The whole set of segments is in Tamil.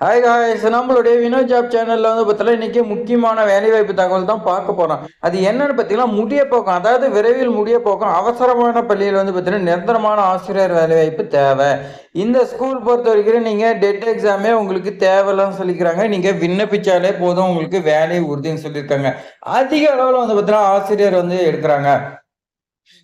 ஹாய் காய்ஸ் நம்மளுடைய வினோ ஜாப் சேனல்ல வந்து பார்த்தீங்கன்னா இன்னைக்கு முக்கியமான வேலைவாய்ப்பு தகவல் தான் பார்க்க போறோம். அது என்னன்னு பார்த்தீங்கன்னா முடிய போக்கம். அதாவது விரைவில் முடிய போக்கம். அவசரமான பள்ளியில் வந்து பார்த்தீங்கன்னா நிரந்தரமான ஆசிரியர் வேலைவாய்ப்பு தேவை. இந்த ஸ்கூல் பொறுத்த வரைக்கும் நீங்க டெட் எக்ஸாமே உங்களுக்கு தேவையில்லன்னு சொல்லிக்கிறாங்க. நீங்க விண்ணப்பிச்சாலே போதும் உங்களுக்கு வேலை உறுதின்னு சொல்லியிருக்காங்க. அதிக அளவில் வந்து பார்த்தீங்கன்னா ஆசிரியர் வந்து எடுக்கிறாங்க.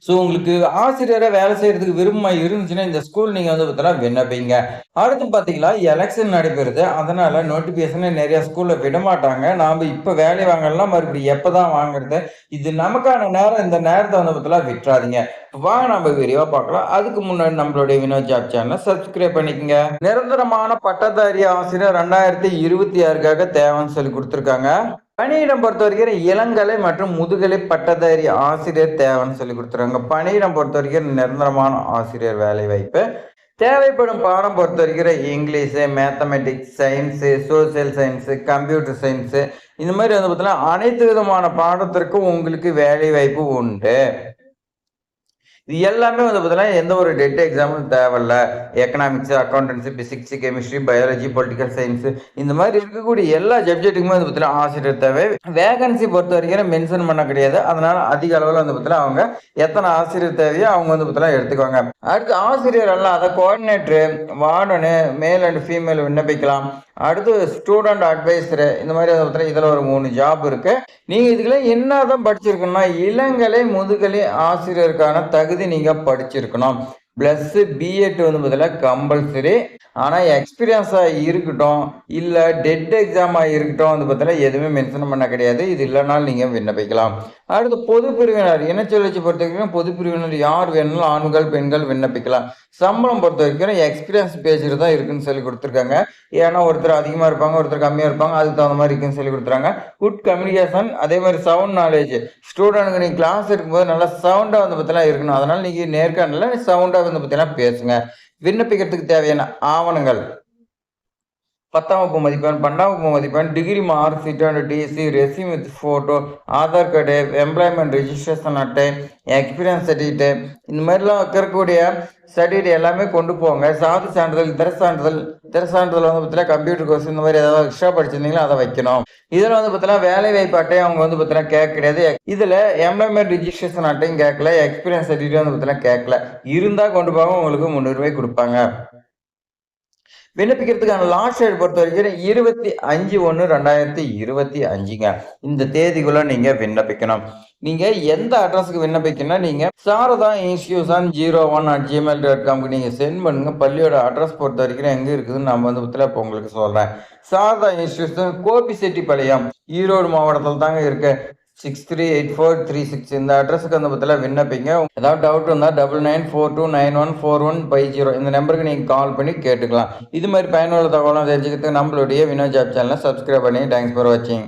ஸோ உங்களுக்கு ஆசிரியரை வேலை செய்யறதுக்கு விருப்பமாக இருந்துச்சுன்னா இந்த ஸ்கூல் நீங்கள் வந்து பார்த்தீங்கன்னா விண்ணப்பிங்க. அடுத்து பார்த்தீங்களா எலெக்ஷன் நடைபெறுது. அதனால நோட்டிஃபிகேஷனை நிறைய ஸ்கூலில் விட மாட்டாங்க. நாம் இப்போ வேலை வாங்கலாம் மறுபடியும் எப்போ தான் வாங்குறது? இது நமக்கான நேரம். இந்த நேரத்தை வந்து பார்த்தீங்கன்னா விட்டுறாதீங்க. வாங்க நம்ம வீடியோ பார்க்கலாம். அதுக்கு முன்னாடி நம்மளுடைய வினோத் ஜாப் சேனலை சப்ஸ்கிரைப் பண்ணிக்கங்க. நிரந்தரமான பட்டதாரி ஆசிரியர் ரெண்டாயிரத்தி இருபத்தி ஆறுக்காக தேவைன்னு சொல்லி கொடுத்துருக்காங்க. பணியிடம் பொறுத்த வரைக்கும் இளங்கலை மற்றும் முதுகலை பட்டதாரி ஆசிரியர் தேவைன்னு சொல்லி கொடுத்துருக்காங்க. பணியிடம் பொறுத்த வரைக்கும் நிரந்தரமான ஆசிரியர் வேலை வாய்ப்பு தேவைப்படும் பாடம் பொறுத்த வரைக்கும் English mathematics science social science computer science இந்த மாதிரி வந்து பார்த்தீங்கன்னா அனைத்து விதமான பாடத்திற்கும் உங்களுக்கு வேலை வாய்ப்பு உண்டு. இது எல்லாமே வந்து பார்த்தீங்கன்னா எந்த ஒரு டெட் எக்ஸாமும் தேவையில்ல. Economics accountancy physics chemistry biology political science இந்த மாதிரி இருக்கக்கூடிய எல்லா சப்ஜெக்ட்டுக்குமே வந்து பார்த்தீங்கன்னா ஆசிரியர் தேவை. வேகன்சி பொறுத்த வரைக்கும் மென்ஷன் பண்ண கிடையாது. அதனால அதிக அளவில் வந்து பார்த்தீங்கன்னா அவங்க எத்தனை ஆசிரியர் தேவையோ அவங்க வந்து பார்த்தீங்கன்னா எடுத்துக்குவாங்க. அடுத்து ஆசிரியர் அல்லாத coordinator warden male and female விண்ணப்பிக்கலாம். அடுத்து ஸ்டூடெண்ட் அட்வைஸரு இந்த மாதிரி வந்து பார்த்தீங்கன்னா இதில் ஒரு மூணு ஜாப் இருக்கு. நீங்கள் இதுக்குள்ள என்ன தான் படிச்சிருக்கணும்னா இளங்கலை முதுகலை ஆசிரியருக்கான தகுதி நீங்கள் படிச்சிருக்கணும். ப்ளஸ் பிஎட் வந்து பார்த்தீங்கன்னா கம்பல்சரி ஆனால் எக்ஸ்பீரியன்ஸாக இருக்கட்டும் இல்லை டெட் எக்ஸாமாக இருக்கட்டும் வந்து பார்த்தீங்கன்னா எதுவுமே மென்ஷன் பண்ண கிடையாது. இது இல்லைனாலும் நீங்கள் விண்ணப்பிக்கலாம். அடுத்து பொது பிரிவினர் இனச்சுழற்சி பொறுத்த வரைக்கும் பொது பிரிவினர் யார் வேணாலும் ஆண்கள் பெண்கள் விண்ணப்பிக்கலாம். சம்பளம் பொறுத்த வரைக்கும் எக்ஸ்பீரியன்ஸ் பேஜில் தான் இருக்குன்னு சொல்லி கொடுத்துருக்காங்க. ஏன்னா ஒருத்தர் அதிகமாக இருப்பாங்க ஒருத்தர் கம்மியாக இருப்பாங்க அதுக்கு தகுந்த மாதிரி இருக்குன்னு சொல்லி கொடுத்துறாங்க குட் கம்யூனிகேஷன் அதே மாதிரி சவுண்ட் நாலேஜ் ஸ்டூடெண்ட்டுக்கு நீங்கள் கிளாஸ் இருக்கும்போது நல்லா சவுண்டாக வந்து பார்த்தீங்கன்னா இருக்கணும். அதனால் நீங்கள் நேர்காணலில் சவுண்டாக வந்து பார்த்தீங்கன்னா பேசுங்க. விண்ணப்பிக்கிறதுக்கு தேவையான ஆவணங்கள். பத்தாம் வகுப்பு மதிப்பெண் பன்னெண்டாம் வகுப்பு மதிப்பெண் degree mark sheet and TC resume with photo Aadhaar card employment registration அட்டை எக்ஸ்பீரியன்ஸ் சர்டிஃபிகேட் இந்த மாதிரிலாம் இருக்கக்கூடிய சர்டிஃபிகேட் எல்லாமே கொண்டு போங்க. சாதி சான்றிதழ் திற சான்றிதழ் திற சான்றிதழ் வந்து பார்த்தீங்கன்னா கம்ப்யூட்டர் கோர்ஸ் இந்த மாதிரி ஏதாவது எக்ஸ்ட்ரா படிச்சிருந்தீங்களா அதை வைக்கணும். இதில் வந்து பார்த்தீங்கன்னா வேலை வாய்ப்பு அட்டையும் அவங்க வந்து பார்த்தீங்கன்னா கேட்க கிடையாது இதில் எம்ப்ளாய்மெண்ட் ரிஜிஸ்ட்ரேஷன் அட்டையும் கேட்கல எக்ஸ்பீரியன்ஸ் சர்டிஃபிகேட் வந்து பார்த்தீங்கன்னா கேட்கல. இருந்தால் கொண்டு போக உங்களுக்கு முந்நூறுபாய் கொடுப்பாங்க. விண்ணப்பிக்கிறதுக்கான லாஸ்ட் டேட் பொறுத்த வரைக்கும் இருபத்தி அஞ்சு ஒன்று ரெண்டாயிரத்தி இருபத்தி அஞ்சுங்க. இந்த தேதிக்குள்ள நீங்க விண்ணப்பிக்கணும். நீங்க எந்த அட்ரஸ்க்கு விண்ணப்பிக்கணும் நீங்க Sarada institution zero one at Gmail dot காம்க்கு நீங்க சென்ட் பண்ணுங்க. பள்ளியோட அட்ரஸ் பொறுத்த வரைக்கும் எங்க இருக்குதுன்னு நம்ம வந்து இப்போ உங்களுக்கு சொல்றேன். சாரதா இன்ஸ்டியூஷன் கோபிசெட்டிப்பாளையம் ஈரோடு மாவட்டத்தில் தாங்க இருக்கு. Six three eight four three six இந்த அட்ரஸுக்கு வந்து பத்தில விண்ணப்பிங்க. ஏதாவது டவுட் இருந்தால் double nine four two nine one four one five zero இந்த நம்பருக்கு நீங்கள் கால் பண்ணி கேட்டுக்கலாம். இது மாதிரி பயனுள்ள தகவலாம் தெரிஞ்சுக்கிறதுக்கு நம்மளுடைய வினோ ஜாப் சேனலை சப்ஸ்கிரைப் பண்ணி தேங்க்ஸ் ஃபார் வாட்சிங்